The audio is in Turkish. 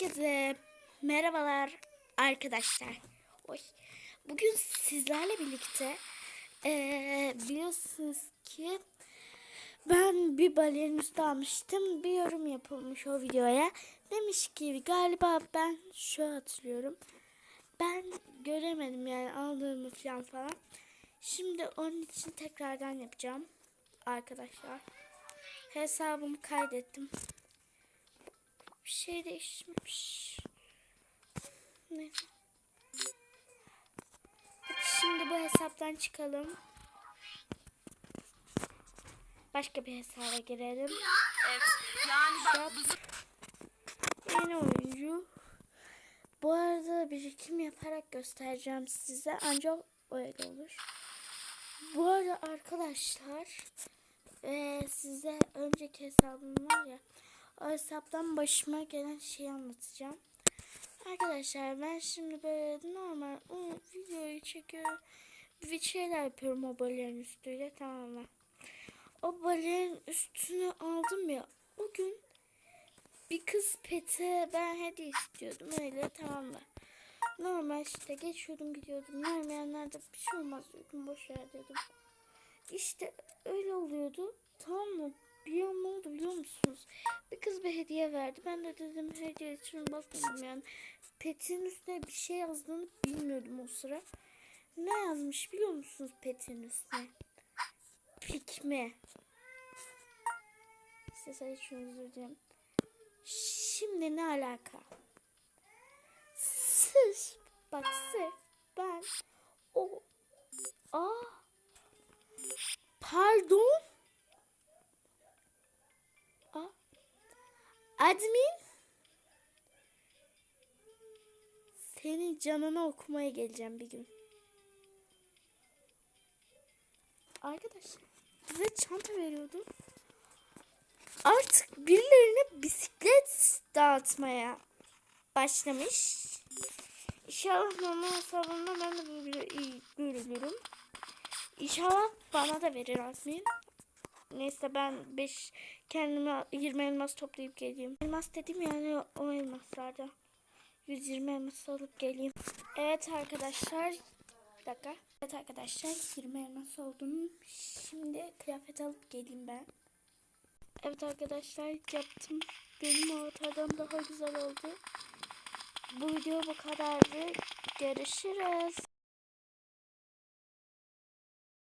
Herkese merhabalar arkadaşlar. Oy. Bugün sizlerle birlikte eee, biliyorsunuz ki ben bir balerin üstü almıştım. Bir yorum yapılmış o videoya. Demiş ki galiba ben şu hatırlıyorum. Ben göremedim yani aldığımı falan falan. Şimdi onun için tekrardan yapacağım arkadaşlar. Hesabımı kaydettim. Bir şey değişmiş. Neyse. Hadi şimdi bu hesaptan çıkalım. Başka bir hesaba girelim. Evet. Yani bak. Yeni oyuncu. Bu arada birikim yaparak göstereceğim size. Ancak öyle olur. Bu arada arkadaşlar eee, size önceki hesabım var ya o hesaptan başıma gelen şeyi anlatacağım. Arkadaşlar ben şimdi böyle normal o videoyu çekiyorum. Bir şeyler yapıyorum o balerin üstüyle tamam mı? O balerin üstünü aldım ya. O gün bir kız pete ben hediye istiyordum öyle tamam mı? Normal işte geçiyordum gidiyordum. Vermeyenlerde bir şey olmaz diyordum. Boş ver dedim. İşte öyle oluyordu. Tamam mı? Bir an ne oldu biliyor musunuz? Bir kız bir hediye verdi. Ben de dedim hediye için bakmadım yani. Petin üstüne bir şey yazdığını bilmiyordum o sıra. Ne yazmış biliyor musunuz petin üstüne? Pikme. Size için özür dilerim. Şimdi ne alaka? Sırf bak sırf ben o aa pardon aa admin senin canını okumaya geleceğim bir gün. Arkadaşlar bize çanta veriyordu. Artık birilerine bisiklet dağıtmaya başlamış. İnşallah normal hesabımda ben de böyle iyi. İnşallah bana da verir admin. Neyse ben 5 kendime 20 elmas toplayıp geleyim. Elmas dedim yani o elmaslarda. 120 elmas alıp geleyim. Evet arkadaşlar. Bir dakika. Evet arkadaşlar 20 elmas oldum. Şimdi kıyafet alıp geleyim ben. Evet arkadaşlar yaptım. Benim ortadan daha güzel oldu. Bu video bu kadardı. Görüşürüz.